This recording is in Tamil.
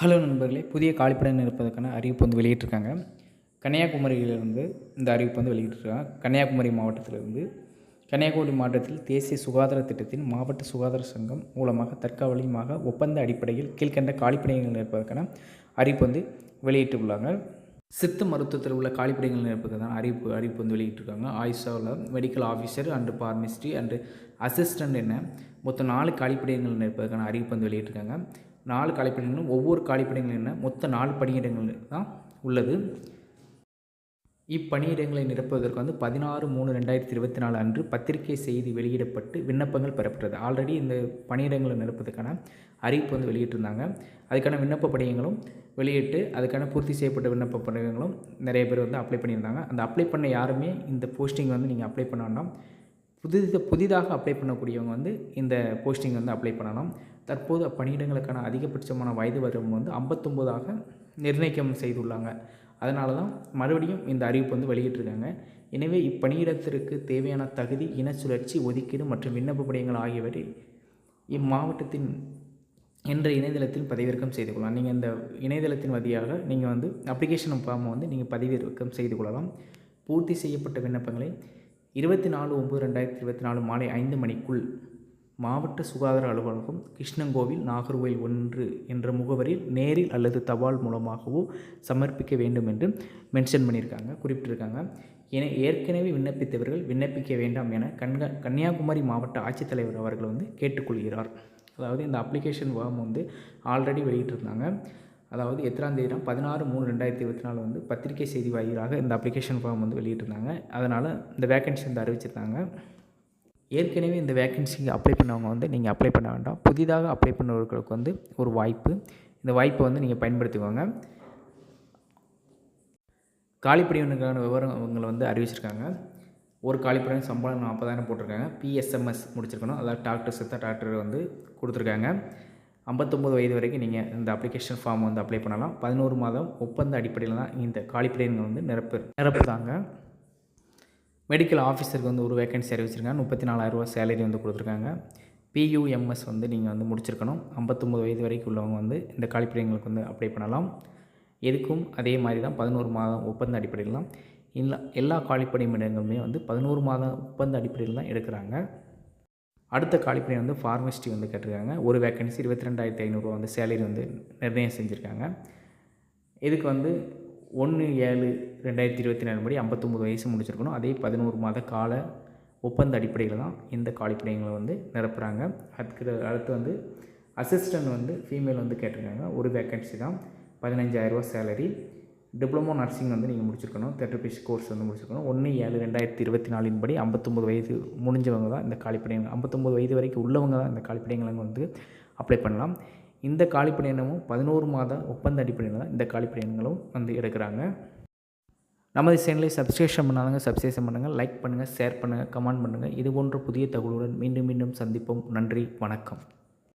ஹலோ நண்பர்களே புதிய காலிப்படம் இருப்பதற்கான அறிவிப்பு வந்து வெளியிட்டிருக்காங்க. கன்னியாகுமரியிலிருந்து இந்த அறிவிப்பு வந்து வெளியிட்டிருக்காங்க. கன்னியாகுமரி மாவட்டத்திலிருந்து கன்னியாகுமரி மாவட்டத்தில் தேசிய சுகாதார திட்டத்தின் மாவட்ட சுகாதார சங்கம் மூலமாக தற்காலிகமாக ஒப்பந்த அடிப்படையில் கீழ்கண்ட காலிப்படையங்கள் இருப்பதற்கான அறிவிப்பு வந்து வெளியிட்டுள்ளாங்க. சித்த மருத்துவத்தில் உள்ள காலிப்படைகள் நிரப்புக்கான அறிவிப்பு அறிவிப்பு வந்து வெளியிட்டிருக்காங்க. ஆயுஷாவில் medical officer and pharmacist and assistant என்ன மொத்தம் நாலு காலிப்படைகள் நிரப்பதற்கான அறிவிப்பு வந்து வெளியிட்டிருக்காங்க. நாலு காலிப்படைகளும் ஒவ்வொரு காலிப்படைகளும் என்ன? மொத்த நாலு பணியிடங்கள் தான் உள்ளது. இப்பணியிடங்களை நிரப்புவதற்கு வந்து பதினாறு மூணு ரெண்டாயிரத்தி இருபத்தி நாலு அன்று பத்திரிகை செய்தி வெளியிடப்பட்டு விண்ணப்பங்கள் பெறப்பட்டது. ஆல்ரெடி இந்த பணியிடங்களை நிரப்புவதற்கான அறிவிப்பு வந்து வெளியிட்டிருந்தாங்க. அதுக்கான விண்ணப்ப படியங்களும் வெளியிட்டு அதுக்கான பூர்த்தி செய்யப்பட்ட விண்ணப்ப படிவங்களும் நிறைய பேர் வந்து அப்ளை பண்ணியிருந்தாங்க. அந்த அப்ளை பண்ண யாருமே இந்த போஸ்டிங் வந்து நீங்கள் அப்ளை பண்ண வேண்டாம். புதித புதிதாக அப்ளை பண்ணக்கூடியவங்க வந்து இந்த போஸ்டிங் வந்து அப்ளை பண்ணலாம். தற்போது அப்பணியிடங்களுக்கான அதிகபட்சமான வயது வரம்பு வந்து ஐம்பத்தொம்போதாக நிர்ணயிக்கம் செய்துள்ளாங்க. அதனால தான் மறுபடியும் இந்த அறிவிப்பு வந்து வெளியிட்டிருக்காங்க. எனவே இப்பணியிடத்திற்கு தேவையான தகுதி இன சுழற்சி ஒதுக்கீடு மற்றும் விண்ணப்ப படிவங்கள் ஆகியவற்றை இம்மாவட்டத்தின் என்ற இணையதளத்தில் பதிவிறக்கம் செய்து கொள்ளலாம். நீங்கள் இந்த இணையதளத்தின் வழியாக நீங்கள் வந்து அப்ளிகேஷன் ஃபார்மை வந்து நீங்கள் பதிவிறக்கம் செய்து கொள்ளலாம். பூர்த்தி செய்யப்பட்ட விண்ணப்பங்களை இருபத்தி நாலு ஒம்பது ரெண்டாயிரத்தி இருபத்தி நாலு மாலை ஐந்து மணிக்குள் மாவட்ட சுகாதார அலுவலகம் கிருஷ்ணங்கோவில் நாகர்கோவில் ஒன்று என்ற முகவரியில் நேரில் அல்லது தபால் மூலமாகவோ சமர்ப்பிக்க வேண்டும் என்று மென்ஷன் பண்ணியிருக்காங்க குறிப்பிட்டிருக்காங்க. என ஏற்கனவே விண்ணப்பித்தவர்கள் விண்ணப்பிக்க வேண்டாம் என கண்க கன்னியாகுமரி மாவட்ட ஆட்சித்தலைவர் அவர்கள் வந்து கேட்டுக்கொள்கிறார். அதாவது இந்த அப்ளிகேஷன் ஃபார்ம் வந்து ஆல்ரெடி வெளியிட்டிருந்தாங்க. அதாவது எத்தனாம் தேதினா பதினாறு மூணு ரெண்டாயிரத்தி இருபத்தி நாலு வந்து பத்திரிகை செய்தி வாயிலாக இந்த அப்ளிகேஷன் ஃபார்ம் வந்து வெளியிட்டிருந்தாங்க. அதனால் இந்த வேக்கன்சி வந்து அறிவிச்சிருந்தாங்க. ஏற்கனவே இந்த வேக்கன்சிக்கு அப்ளை பண்ணவங்க வந்து நீங்கள் அப்ளை பண்ண வேண்டாம். புதிதாக அப்ளை பண்ணவர்களுக்கு வந்து ஒரு வாய்ப்பு. இந்த வாய்ப்பை வந்து நீங்கள் பயன்படுத்திக்கோங்க. விவரம் விவரங்களை வந்து அறிவிச்சிருக்காங்க. ஒரு காலிப்படிவன் சம்பளம் நாற்பதாயிரம் போட்டிருக்காங்க. பிஎஸ்எம்எஸ் முடிச்சிருக்கணும். அதாவது டாக்டர் சித்த டாக்டர் வந்து கொடுத்துருக்காங்க. ஐம்பத்தொம்போது வயது வரைக்கும் நீங்கள் இந்த அப்ளிகேஷன் ஃபார்ம் வந்து அப்ளை பண்ணலாம். பதினோரு மாதம் ஒப்பந்த அடிப்படையில் தான் இந்த காலிப்படையங்கள் வந்து நிரப்பு நிரப்புதாங்க மெடிக்கல் ஆஃபீஸருக்கு வந்து ஒரு வேக்கன்சி அறிவிச்சிருக்காங்க. முப்பத்தி நாலாயிரரூவா சேலரி வந்து கொடுத்துருக்காங்க. பியூஎம்எஸ் வந்து நீங்கள் வந்து முடிச்சிருக்கணும். ஐம்பத்தொம்போது வயது வரைக்கும் உள்ளவங்க வந்து இந்த காலிப்படையங்களுக்கு வந்து அப்ளை பண்ணலாம். எதுக்கும் அதே மாதிரி தான் பதினோரு மாதம் ஒப்பந்த அடிப்படையில் தான் எல்லா எல்லா காலிப்பணியிடங்களுமே வந்து பதினோரு மாதம் ஒப்பந்த அடிப்படையில் தான் எடுக்கிறாங்க. அடுத்த காலிப்பணி வந்து ஃபார்மசிட்டி வந்து கேட்டிருக்காங்க. ஒரு வேக்கன்சி இருபத்தி ரெண்டாயிரத்தி ஐநூறுரூவா வந்து சேலரி வந்து நிர்ணயம் செஞ்சுருக்காங்க. இதுக்கு வந்து ஒன்று ஏழு ரெண்டாயிரத்தி இருபத்தி நாலு படி ஐம்பத்தொம்போது வயசு முடிச்சிருக்கணும். அதே பதினோரு மாத கால ஒப்பந்த அடிப்படையில் தான் இந்த காலிப்படைகளை வந்து நிரப்புகிறாங்க அதுக்கு அடுத்து வந்து அசிஸ்டன்ட் வந்து ஃபீமேல் வந்து கேட்டிருக்காங்க. ஒரு வேக்கன்சி தான். பதினஞ்சாயிரரூவா சேலரி டிப்ளமோ நர்சிங் வந்து நீங்கள் முடிச்சிருக்கணும். தெரபிஸ்ட் கோர்ஸ் வந்து முடிச்சிருக்கணும். ஒன்று ஏழு ரெண்டாயிரத்தி இருபத்தி நாலின் படி ஐம்பத்தொம்பது வயது முடிஞ்சவங்க தான் இந்த காலிப்படையங்கள். ஐம்பத்தொம்பது வயது வரைக்கும் உள்ளவங்க தான் இந்த காலிப்படையங்களை வந்து அப்ளை பண்ணலாம். இந்த காலிப்படையினமும் பதினோரு மாத ஒப்பந்த அடிப்படையில் தான் இந்த காலிப்படையினங்களும் வந்து எடுக்கிறாங்க. நமது சேனலை சப்ஸ்கிரிப்ஷன் பண்ணாதவங்க சப்ஸ்கிரிப்ஷன் பண்ணுங்கள் லைக் பண்ணுங்கள் ஷேர் பண்ணுங்கள் கமெண்ட் பண்ணுங்கள் இது போன்ற புதிய தகவலுடன் மீண்டும் மீண்டும் சந்திப்போம். நன்றி வணக்கம்.